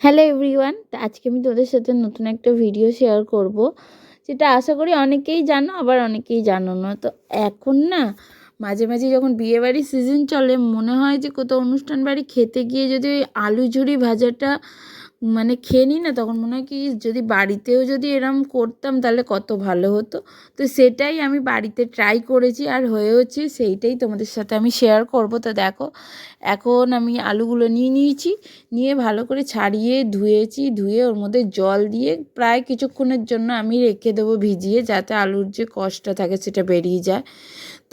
Hello everyone আজকে আমি তোদের সাথে নতুন একটা ভিডিও শেয়ার করব, যেটা আশা করি অনেকেই জানো, আবার অনেকেই জানো না। তো এখন না, মাঝে মাঝে যখন বিয়েবাড়ির সিজন চলে, মনে হয় যে কোথাও অনুষ্ঠান বাড়ি খেতে গিয়ে যদি ওই আলু ঝুড়ি ভাজাটা মানে খেয়ে নিই না, তখন মনে হয় কি যদি বাড়িতেও যদি এরম করতাম তাহলে কত ভালো হতো। তো সেটাই আমি বাড়িতে ট্রাই করেছি আর হয়েওছে সেইটাই তোমাদের সাথে আমি শেয়ার করব। তো দেখো, এখন আমি আলুগুলো নিয়ে নিয়েছি, নিয়ে ভালো করে ছাড়িয়ে ধুয়েছি, ধুয়ে ওর মধ্যে জল দিয়ে প্রায় কিছুক্ষণের জন্য আমি রেখে দেবো ভিজিয়ে, যাতে আলুর যে কষ্টটা থাকে সেটা বেরিয়ে যায়।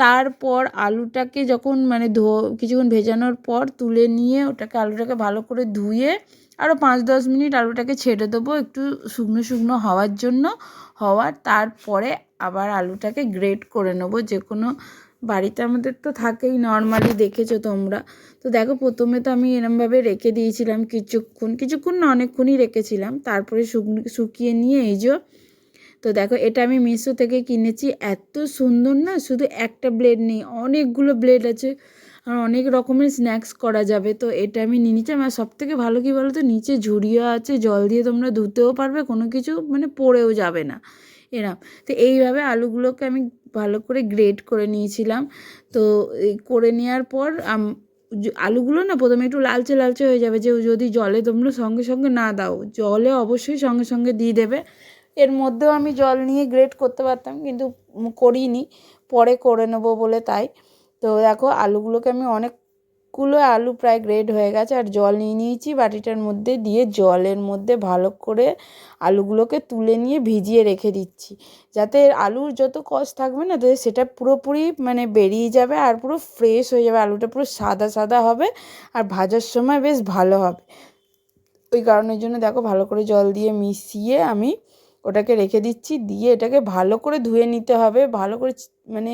তারপর আলুটাকে যখন মানে ধো, কিছুক্ষণ ভেজানোর পর তুলে নিয়ে ওটাকে, আলুটাকে ভালো করে ধুয়ে আরও পাঁচ দশ মিনিট আলুটাকে ছেড়ে দেবো একটু শুকনো শুকনো হওয়ার জন্য। হওয়ার তারপরে আবার আলুটাকে গ্রেট করে নেব। যে কোনো বাড়িতে আমাদের তো থাকেই নর্মালি দেখেছ তোমরা। তো দেখো প্রথমে তো আমি এরমভাবে রেখে দিয়েছিলাম কিছুক্ষণ। কিছুক্ষণ না, অনেকক্ষণই রেখেছিলাম। তারপরে শুকিয়ে নিয়ে এই যে, তো দেখো এটা আমি মিশো থেকে কিনেছি। এত সুন্দর না, শুধু একটা ব্লেড নেই, অনেকগুলো ব্লেড আছে। অনেক রকমের স্ন্যাক্স করা যাবে। তো এটা আমি নিয়ে নিচ্ছি সব থেকে ভালো কী বলো তো নিচে ঝুড়িও আছে, জল দিয়ে তোমরা ধুতেও পারবে, কোনো কিছু মানে পড়েও যাবে না। এরম। তো এইভাবে আলুগুলোকে আমি ভালো করে গ্রেট করে নিয়েছিলাম। তো করে নেওয়ার পর আলুগুলো না প্রথমে একটু লালচে লালচে হয়ে যাবে। যে যদি জলে তোমরা সঙ্গে সঙ্গে না দাও, জলে অবশ্যই সঙ্গে সঙ্গে দিয়ে দেবে। এর মধ্যেও আমি জল নিয়ে গ্রেট করতে পারতাম, কিন্তু করিনি। পরে করে নেব বলে তাই। তো দেখো আলুগুলোকে আমি অনেকগুলো আলু প্রায় গ্রেড হয়ে গেছে, আর জল নিয়ে নিয়েছি বাটিটার মধ্যে দিয়ে জলের মধ্যে ভালো করে আলুগুলোকে তুলে নিয়ে ভিজিয়ে রেখে দিচ্ছি। যাতে আলুর যত কষ থাকবে না তাতে সেটা পুরোপুরি মানে বেরিয়ে যাবে আর পুরো ফ্রেশ হয়ে যাবে, আলুটা পুরো সাদা সাদা হবে আর ভাজার সময় বেশ ভালো হবে। ওই কারণের জন্য দেখো ভালো করে জল দিয়ে মিশিয়ে আমি ওটাকে রেখে দিচ্ছি। দিয়ে এটাকে ভালো করে ধুয়ে নিতে হবে। ভালো করে মানে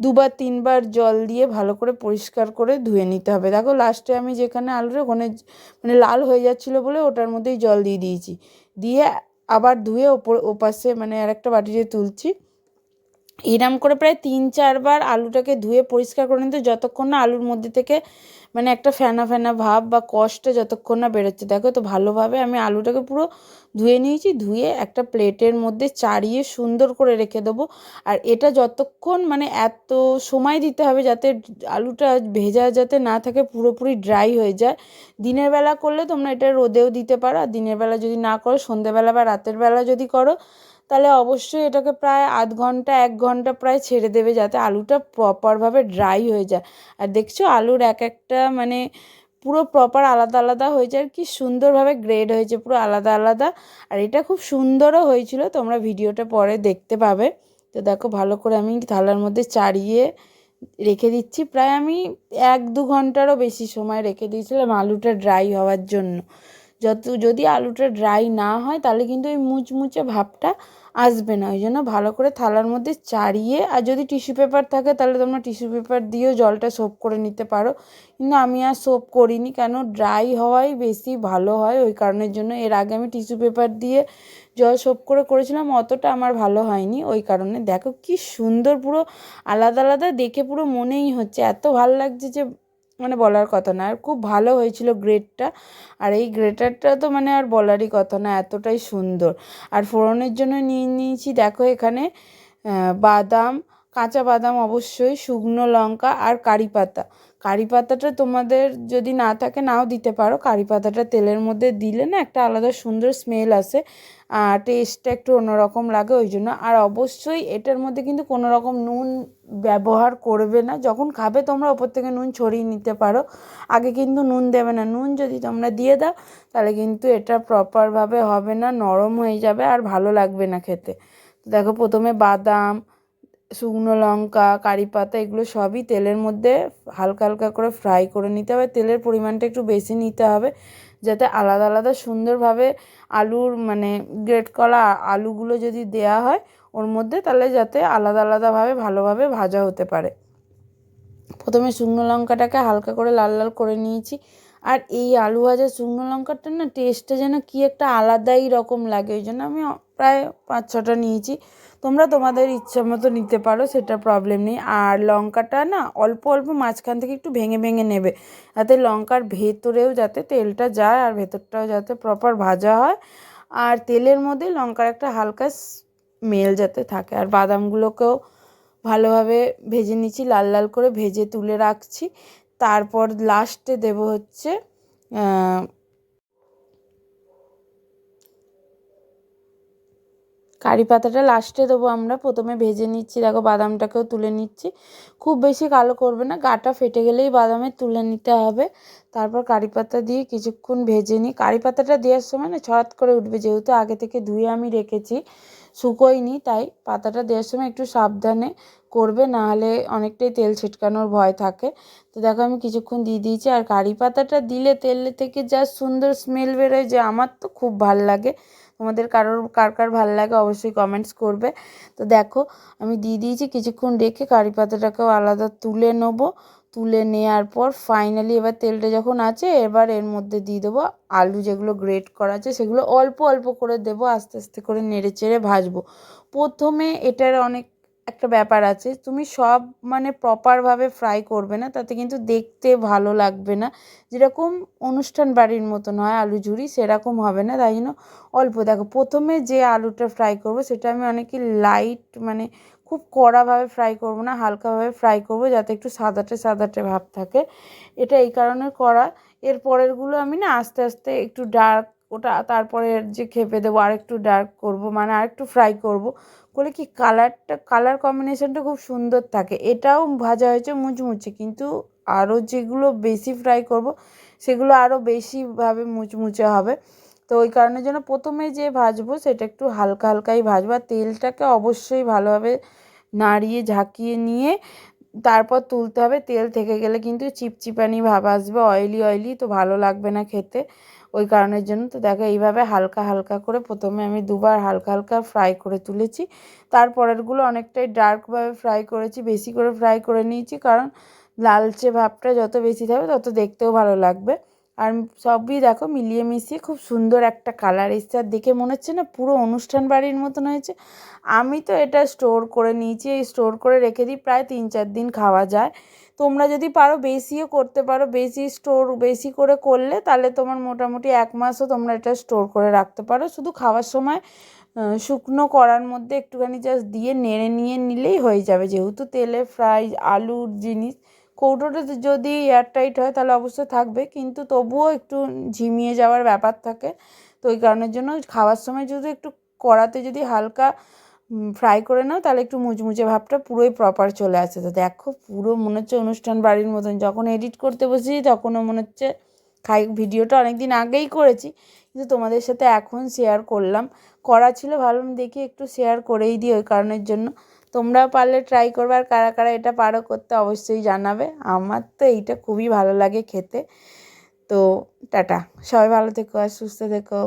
দুবার, তিনবার জল দিয়ে ভালো করে পরিষ্কার করে ধুয়ে নিতে হবে। দেখো লাস্টে আমি যেখানে আলুটা ওখানে মানে লাল হয়ে যাচ্ছিল বলে ওটার মধ্যেই জল দিয়ে দিয়েছি। দিয়ে আবার ধুয়ে ওপর, ওপাশে মানে আর একটা বাটিতে তুলছি। এরম করে প্রায় তিন, চারবার আলুটাকে ধুয়ে পরিষ্কার করে নিতে, যতক্ষণ না আলুর মধ্যে থেকে মানে একটা ফেনা ফেনা ভাব বা কষ্টে যতক্ষণ না বেরোচ্ছে। দেখো তো ভালোভাবে আমি আলুটাকে পুরো ধুয়ে নিয়েছি, ধুয়ে একটা প্লেটের মধ্যে চাড়িয়ে সুন্দর করে রেখে দেবো। আর এটা যতক্ষণ মানে এত সময় দিতে হবে যাতে আলুটা ভেজা যাতে না থাকে, পুরোপুরি ড্রাই হয়ে যায়। দিনের বেলা করলে তোমরা এটা রোদেও দিতে পারো, আর দিনের বেলা যদি না করো, সন্ধেবেলা বা রাতের বেলা যদি করো তাহলে অবশ্যই এটাকে প্রায় আধ ঘণ্টা, এক ঘণ্টা প্রায় ছেড়ে দেবে যাতে আলুটা প্রপারভাবে ড্রাই হয়ে যায়। আর দেখছ আলুর এক একটা মানে পুরো প্রপার আলাদা আলাদা হয়েছে আর কি সুন্দরভাবে গ্রেড হয়েছে, পুরো আলাদা আলাদা। আর এটা খুব সুন্দরও হয়েছিল, তোমরা ভিডিওটা পরে দেখতে পাবে। তো দেখো ভালো করে আমি থালার মধ্যে চাড়িয়ে রেখে দিচ্ছি। প্রায় আমি এক দু ঘন্টারও বেশি সময় রেখে দিয়েছিলাম আলুটা ড্রাই হওয়ার জন্য। যত, যদি আলুটা ড্রাই না হয়, তাহলে কিন্তু ওই মুচমুচে ভাবটা আসবে না। ওই জন্য ভালো করে থালার মধ্যে চাড়িয়ে, আর যদি টিস্যু পেপার থাকে, তাহলে তোমরা টিস্যু পেপার দিয়েও জলটা সোপ করে নিতে পারো। কিন্তু আমি আর সোপ করিনি, কেন? ড্রাই হওয়াই বেশি ভালো হয়, ওই কারণের জন্য। এর আগে আমি টিস্যু পেপার দিয়ে জল সোপ করে করেছিলাম, অতটা আমার ভালো হয়নি, ওই কারণে। দেখো কি সুন্দর পুরো আলাদা আলাদা, দেখে পুরো মনেই হচ্ছে। এত ভালো লাগছে যে মানে বলার কথা না। আর খুব ভালো হয়েছিল গ্রেটটা আর এই গ্রেটারটা তো মানে আর বলারই কথা না, এতটাই সুন্দর। আর ফোড়নের জন্য নিয়ে নিয়েছি, দেখো এখানে বাদাম কাঁচা বাদাম অবশ্যই, শুকনো লঙ্কা আর কারি পাতা। কারি পাতাটা তোমাদের যদি না থাকে নাও দিতে পারো। কারি পাতাটা তেলের মধ্যে দিলে না একটা আলাদা সুন্দর স্মেল আসে আর টেস্টটা একটু অন্যরকম লাগে ওই জন্য। আর অবশ্যই এটার মধ্যে কিন্তু কোনো রকম নুন ব্যবহার করবে না। যখন খাবে তোমরা ওপর থেকে নুন ছড়িয়ে নিতে পারো। আগে কিন্তু নুন দেবে না। নুন যদি তোমরা দিয়ে দাও, তাহলে কিন্তু এটা প্রপারভাবে হবে না, নরম হয়ে যাবে আর ভালো লাগবে না খেতে। দেখো প্রথমে বাদাম শুকনো লঙ্কা, কারি পাতা, এগুলো সবই তেলের মধ্যে হালকা হালকা করে ফ্রাই করে নিতে হবে। তেলের পরিমাণটা একটু বেশি নিতে হবে যাতে আলাদা আলাদা সুন্দরভাবে আলুর মানে গ্রেট করা আলুগুলো যদি দেয়া হয় ওর মধ্যে তাহলে যাতে আলাদা আলাদাভাবে ভালোভাবে ভাজা হতে পারে। প্রথমে শুকনো লঙ্কাটাকে হালকা করে লাল লাল করে নিয়েছি। আর এই আলু ভাজা শুকনো লঙ্কাটা না টেস্টটা যেন কী একটা আলাদাই রকম লাগে, ওই জন্য আমি প্রায় পাঁচ ছটা নিয়েছি। তোমরা তোমাদের ইচ্ছা মতো নিতে পারো, সেটা প্রবলেম নেই। আর লঙ্কাটা না অল্প অল্প মাঝখান থেকে একটু ভেঙে ভেঙে নেবে। যাতে লঙ্কার ভেতরেও যাতে তেলটা যায় আর ভেতরটাও যাতে প্রপার ভাজা হয়। আর তেলের মধ্যে লঙ্কার একটা হালকা স্মেল যাতে থাকে। আর বাদামগুলোকেও ভালোভাবে ভেজে নিচ্ছি, লাল লাল করে ভেজে তুলে রাখছি। তারপর লাস্টে দেব হচ্ছে কারি পাতাটা লাস্টে দেবো আমরা। প্রথমে ভেজে নিচ্ছি, দেখো বাদামটাকেও তুলে নিচ্ছি। খুব বেশি কালো করবে না, গাটা ফেটে গেলেই বাদামে তুলে নিতে হবে। তারপর কারি পাতা দিয়ে কিছুক্ষণ ভেজে নিই। কারি পাতাটা দেওয়ার সময় না ছড়াত করে উঠবে, যেহেতু আগে থেকে ধুয়ে আমি রেখেছি, শুকোয়নি, তাই পাতাটা দেওয়ার সময় একটু সাবধানে করবে, নাহলে অনেকটাই তেল ছিটকানোর ভয় থাকে। তো দেখো আমি কিছুক্ষণ দিয়ে দিয়েছি, আর কারি পাতাটা দিলে তেল থেকে যা সুন্দর স্মেল বেরোয়, যে আমার তো খুব ভালো লাগে। তোমাদের কারোর, কার কার ভালো লাগে অবশ্যই কমেন্টস করবে। তো দেখো, আমি দিয়ে দিয়েছি, কিছুক্ষণ রেখে কারি পাতাটাকেও আলাদা তুলে নেব। তুলে নেওয়ার পর ফাইনালি এবার তেলটা যখন আছে, এবার এর মধ্যে দিয়ে দেবো আলু যেগুলো গ্রেট করা আছে, সেগুলো অল্প অল্প করে দেবো, আস্তে আস্তে করে নেড়ে চেড়ে ভাজবো। প্রথমে এটার অনেক একটা ব্যাপার আছে, তুমি সব মানে প্রপারভাবে ফ্রাই করবে না, তাতে কিন্তু দেখতে ভালো লাগবে না। যেরকম অনুষ্ঠান বাড়ির মতন হয়, আলু ঝুড়ি সেরকম হবে না, তাই জন্য অল্প। দেখো, প্রথমে যে আলুটা ফ্রাই করব, সেটা আমি অনেকই লাইট মানে খুব কড়াভাবে ফ্রাই করব না হালকাভাবে ফ্রাই করব, যাতে একটু সাদাটে সাদাটে ভাব থাকে। এটা এই কারণে করা। এর পরেরগুলো আমি না আস্তে আস্তে একটু ডার্ক ওটা, তারপরে যে খেপে দেবো আর একটু ডার্ক করব মানে আর একটু ফ্রাই করব। করলে কি কালারটা কালার কম্বিনেশনটা খুব সুন্দর থাকে। এটাও ভাজা হয়েছে, মুচমুচে। কিন্তু আরও যেগুলো বেশি ফ্রাই করব, সেগুলো আরও বেশিভাবে মুচমুচে হবে। তো ওই কারণের জন্য প্রথমে যে ভাজবো, সেটা একটু হালকা হালকাই ভাজবো। আর তেলটাকে অবশ্যই ভালোভাবে নাড়িয়ে, ঝাঁকিয়ে নিয়ে তারপর তুলতে হবে। তেল থেকে গেলে কিন্তু চিপচিপানি ভাব আসবে অয়েলি অয়েলি তো ভালো লাগবে না খেতে। ওই কারণের জন্য তো দেখো এইভাবে হালকা হালকা করে প্রথমে আমি দুবার হালকা হালকা ফ্রাই করে তুলেছি। তারপরেরগুলো অনেকটাই ডার্কভাবে ফ্রাই করেছি, বেশি করে ফ্রাই করে নিয়েছি কারণ লালচে ভাবটা যত বেশি থাকবে তত দেখতেও ভালো লাগবে। আর সবই দেখো মিলিয়ে মিশিয়ে খুব সুন্দর একটা কালার এসছে। আর দেখে মনে হচ্ছে না পুরো অনুষ্ঠান বাড়ির মতন হয়েছে। আমি তো এটা স্টোর করে নিয়েছি, এই স্টোর করে রেখে দিই, প্রায় তিন চার দিন খাওয়া যায়। তোমরা যদি পারো বেশিও করতে পারো, বেশি স্টোর বেশি করে করলে তাহলে তোমার মোটামুটি এক মাসও তোমরা এটা স্টোর করে রাখতে পারো। শুধু খাওয়ার সময় শুকনো করার মধ্যে একটুখানি জাস্ট দিয়ে নেড়ে নিয়ে নিলেই হয়ে যাবে। যেহেতু তেলে ফ্রাই আলুর জিনিস, কৌটোটা যদি এয়ারটাইট হয় তাহলে অবশ্যই থাকবে। কিন্তু তবুও একটু ঝিমিয়ে যাওয়ার ব্যাপার থাকে। তো ওই কারণের জন্য খাওয়ার সময় যদি একটু কড়াতে যদি হালকা ফ্রাই করে নাও, তাহলে একটু মুচমুচে ভাবটা পুরোই প্রপার চলে আসে। তো দেখো, পুরো মনে হচ্ছে অনুষ্ঠান বাড়ির মতন। যখন এডিট করতে বসেছি, তখনও মনে হচ্ছে খাই, ভিডিওটা অনেক দিন আগেই করেছি, কিন্তু তোমাদের সাথে এখন শেয়ার করলাম। করা ছিল ভাবলাম দেখি একটু শেয়ার করেই দিই ওই কারণের জন্য। তোমরাও পারলে ট্রাই করবে, আর কারা কারা এটা পারো করতে অবশ্যই জানাবে। আমার তো এইটা খুবই ভালো লাগে খেতে। তো টাটা। সবাই ভালো থেকো আর সুস্থ থেকো।